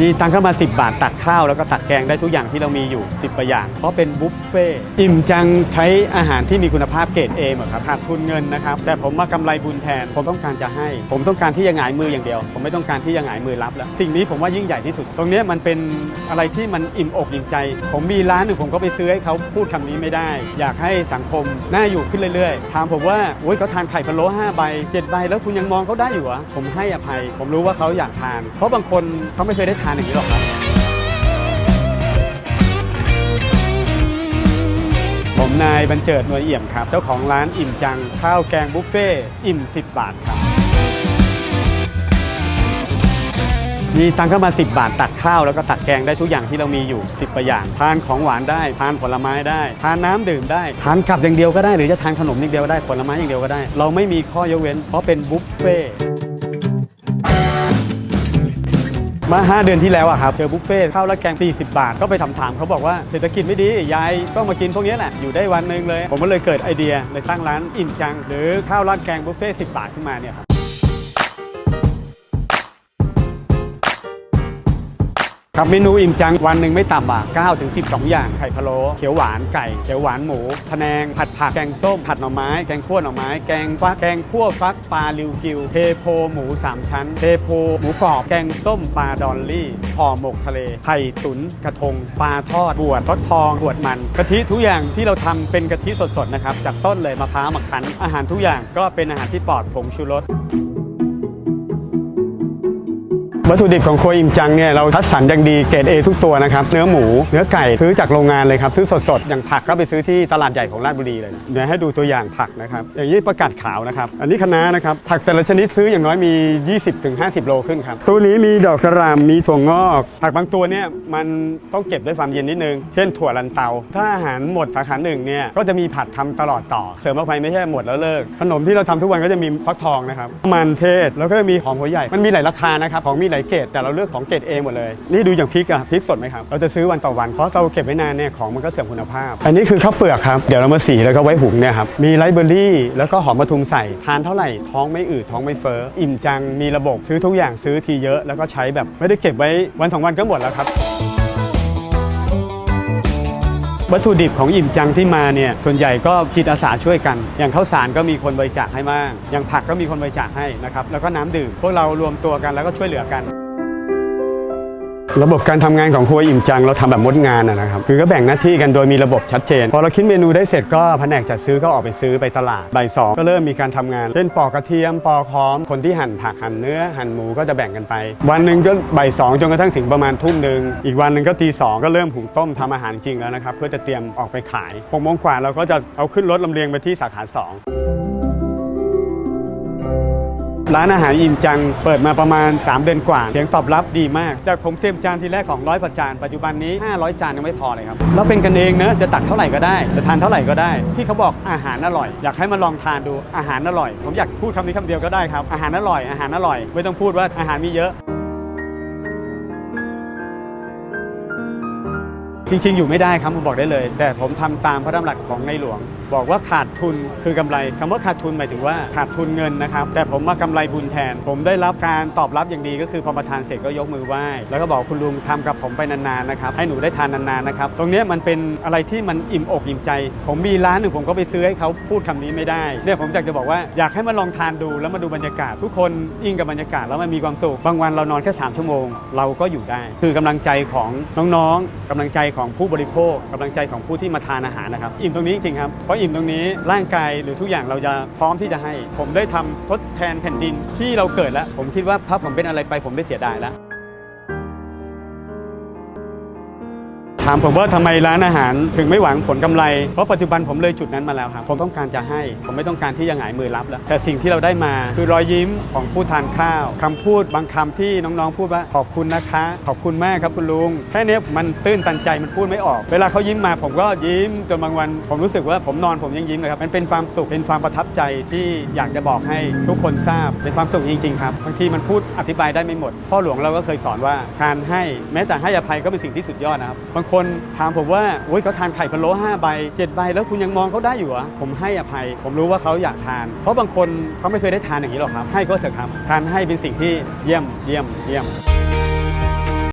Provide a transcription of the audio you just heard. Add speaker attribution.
Speaker 1: มีตังค์เข้ามา 10 บาทตักข้าวแล้วก็ตักแกงได้ทุกอย่างที่เรามีอยู่ 10ประอย่าง เพราะเป็นบุฟเฟ่อิ่มจังใช้อาหารที่มีคุณภาพเกรดเอหมดครับขาดทุนเงินนะครับ แต่ผมมากำไรบุญแทน ผมต้องการจะให้ ผมต้องการที่จะหงายมืออย่างเดียว ผมไม่ต้องการที่จะหงายมือรับแล้ว สิ่งนี้ผมว่ายิ่งใหญ่ที่สุด ตรงนี้มันเป็นอะไรที่มันอิ่มอกอิ่มใจ ผมมีร้านหนึ่งผมก็ไปซื้อให้เขาพูดคำนี้ไม่ได้ อยากให้สังคมน่าอยู่ขึ้นเรื่อยๆถามผมว่าโอ้ยเขาทานไข่พะโล้5ใบ7ใบแล้วคุณยังมองเขาได้อยู่เหรอผมให้อภัย ผมรู้ว่าเขาอยากทาน เพราะบางคนเขาไม่เคยได้ทานอย่างนี้หรอกครับ ผมนายบรรเจิดนวยเอี่ยมครับ เจ้าของร้านอิ่มจังข้าวแกงบุฟเฟ่อิ่ม 10 บาทครับ มีตังค์เข้ามา 10 บาทตักข้าวแล้วก็ตักแกงได้ทุกอย่างที่เรามีอยู่ 10ประอย่างทานของหวานได้ทานผลไม้ได้ทานน้ำดื่มได้ทานกับอย่างเดียวก็ได้หรือจะทานขนมอย่างเดียวก็ได้ผลไม้อย่างเดียวก็ได้ เราไม่มีข้อยกเว้น เพราะเป็นบุฟเฟ่ มา 5 เดือนที่แล้วอะครับ เจอบุฟเฟ่ต์ข้าวและแกง 40 บาท ก็ไปถามถามๆเขาบอกว่าเศรษฐกิจไม่ดี ยายต้องมากินพวกนี้แหละ อยู่ได้วันหนึ่งเลย ผมก็เลยเกิดไอเดียเลยตั้งร้านอิ่มจัง หรือข้าวราดแกงบุฟเฟ่ต์10 บาทขึ้นมาเนี่ยครับ ครับเมนูอิ่มจังวันหนึ่งไม่ต่ำกว่า9ถึง12 อย่างไข่พะโล้เขียวหวานไก่เขียวหวานหมูพะแนง ผัดผักแกงส้ม ผัดหน่อไม้ แกงคั่วหน่อไม้ แกงฟักแกงคั่วฟักปลาลิวกิวเทโพหมู3ชั้นเทโพหมูกรอบแกงส้มปลาดอลลี่ห่อหมกทะเลไข่ตุ๋นกระทงปลาทอดบวชทอดทองบวชมันกะทิทุกอย่างที่เราทำเป็นกะทิสดๆนะครับจากต้นเลยมะพร้าวมาคั้นอาหารทุกอย่างก็เป็นอาหารที่ปลอดผงชูรส วัตถุดิบของครัวอิ่มจังเนี่ยเราคัดสรรอย่างดีเกรด A ทุกตัวนะครับเนื้อหมู เนื้อไก่ซื้อจากโรงงานเลยครับซื้อสดๆอย่างผักก็ไปซื้อที่ตลาดใหญ่ของราชบุรีเลยเดี๋ยวให้ดูตัวอย่างผักนะครับอย่างนี้ประกาศขาวนะครับอันนี้คะน้านะครับผักแต่ละชนิดซื้ออย่างน้อยมี 20-50 โลขึ้นครับตัวนี้มีดอกกระหล่ำมีถั่วงอกผักบางตัวเนี่ยมันต้องเก็บด้วยความเย็นนิดนึง เช่นถั่วลันเตา ถ้าอาหารหมดสาขาหนึ่งเนี่ยก็จะมีผัดทำตลอดต่อ เสริมเข้าไปไม่ใช่หมดแล้วเลิกขนมที่เราทำทุกวันก็จะมีฟักทองนะครับมันเทศแล้วก็จะมีหอมหัวใหญ่มันมีหลายราคานะครับของมีหลายเกรดแต่เราเลือกของเกรดเอหมดเลย นี่ดูอย่างพริกอะพริกสดไหมครับ เราจะซื้อวันต่อวันเพราะเราเก็บไว้นานเนี่ยของมันก็เสื่อมคุณภาพ อันนี้คือข้าวเปลือกครับ เดี๋ยวเรามาสีแล้วก็ไว้หุงเนี่ยครับ มีไรเบอร์รี่ แล้วก็หอมมะทุมใส่ ทานเท่าไหร่ท้องไม่อืดท้องไม่เฟ้อ อิ่มจัง มีระบบ ซื้อทุกอย่างซื้อทีเยอะ แล้วก็ใช้แบบไม่ได้เก็บไว้วันสองวันก็หมดแล้วครับ วัตถุดิบของอิ่มจังที่มาเนี่ยส่วนใหญ่ก็จิตอาสาช่วยกัน อย่างข้าวสารก็มีคนบริจาคให้มาก อย่างผักก็มีคนบริจาคให้นะครับแล้วก็น้ำดื่มพวกเรารวมตัวกันแล้วก็ช่วยเหลือกัน ระบบการทำงานของครัวอิ่มจังเราทำแบบมดงานนะครับคือก็แบ่งหน้าที่กันโดยมีระบบชัดเจน พอเราคิดเมนูได้เสร็จก็แผนกจัดซื้อก็ออกไปซื้อไปตลาดบ่ายสองก็เริ่มมีการทำงานเช่นปอกกระเทียมปอกหอม คนที่หั่นผักหั่นเนื้อหั่นหมูก็จะแบ่งกันไป วันหนึ่งก็บ่ายสองจนกระทั่งถึงประมาณทุ่มหนึ่งอีกวันหนึ่งก็ตีสองก็เริ่มหุงต้มทำอาหารจริงแล้วนะครับเพื่อจะเตรียมออกไปขายหกโมงกว่าเราก็จะเอาขึ้นรถลำเลียงไปที่สาขาสอง ร้านอาหารอิ่มจังเปิดมาประมาณ 3 เดือนกว่าเสียงตอบรับดีมาก จากผมเตรียมจานทีแรกของร้อยกว่าจาน ปัจจุบันนี้ 500 จานยังไม่พอเลยครับเราเป็นกันเองเนอะจะตักเท่าไหร่ก็ได้ จะทานเท่าไหร่ก็ได้ที่เขาบอกอาหารอร่อย อยากให้มาลองทานดูอาหารอร่อย ผมอยากพูดคำนี้คำเดียวก็ได้ครับอาหารอร่อยอาหารอร่อย ไม่ต้องพูดว่าอาหารมีเยอะ จริงๆ อยู่ไม่ได้ครับผมบอกได้เลย แต่ผมทำตามพระดำรัสของในหลวง บอกว่าขาดทุนคือกำไรคำว่าขาดทุนหมายถึงว่าขาดทุนเงินนะครับ แต่ผมมากำไรบุญแทน ผมได้รับการตอบรับอย่างดีก็คือพอมาทานเสร็จก็ยกมือไหว้ แล้วก็บอกคุณลุงทำกับผมไปนานๆนะครับ ให้หนูได้ทานนานๆนะครับ ตรงนี้มันเป็นอะไรที่มันอิ่มอกอิ่มใจ ผมมีร้านหนึ่งผมก็ไปซื้อให้เขาพูดคำนี้ไม่ได้เนี่ยผมอยากจะบอกว่าอยากให้มาลองทานดูแล้วมาดูบรรยากาศ ทุกคนอิงกับบรรยากาศแล้วมันมีความสุขบางวันเรานอนแค่3ชั่วโมง เราก็อยู่ได้ คือกำลังใจของน้องๆกำลังใจของของผู้บริโภคกำลังใจของผู้ที่มาทานอาหารนะครับ อิ่มตรงนี้จริงครับเพราะอิ่มตรงนี้ร่างกายหรือทุกอย่างเราจะพร้อมที่จะให้ ผมได้ทำทดแทนแผ่นดินที่เราเกิดแล้ว ผมคิดว่าถ้าผมเป็นอะไรไปผมได้เสียดายแล้วามผมว่าทำไมร้านอาหารถึงไม่หวังผลกำไร เพราะปัจจุบันผมเลยจุดนั้นมาแล้วครับผมต้องการจะให้ ผมไม่ต้องการที่จะหงายมือรับแล้ว แต่สิ่งที่เราได้มาคือรอยยิ้มของผู้ทานข้าวคำพูดบางคำที่น้องๆ พูดว่าขอบคุณนะคะ ขอบคุณมากครับคุณลุง แค่นี้มันตื้นตันใจมันพูดไม่ออก เวลาเขายิ้มมาผมก็ยิ้มจนบางวัน ผมรู้สึกว่าผมนอนผมยังยิ้มเลยครับมันเป็นความสุขเป็นความประทับใจที่อยากจะบอกให้ทุกคนทราบเป็นความสุขจริงๆครับบางทีมันพูดอธิบายได้ไม่หมด พ่อหลวงเราก็เคยสอนว่าการให้แม้แต่ให้อภัยก็เป็นสิ่งที่สุดยอดนะครับบางคนถามผมว่าโอ้ยเขาทานไข่พะโล้5ใบ7ใบแล้วคุณยังมองเขาได้อยู่เหรอผมให้อภัย ผมรู้ว่าเขาอยากทาน เพราะบางคนเขาไม่เคยได้ทานอย่างนี้หรอกครับ ให้ก็เถอะครับ ทานให้เป็นสิ่งที่เยี่ยมเยี่ยมเยี่ยม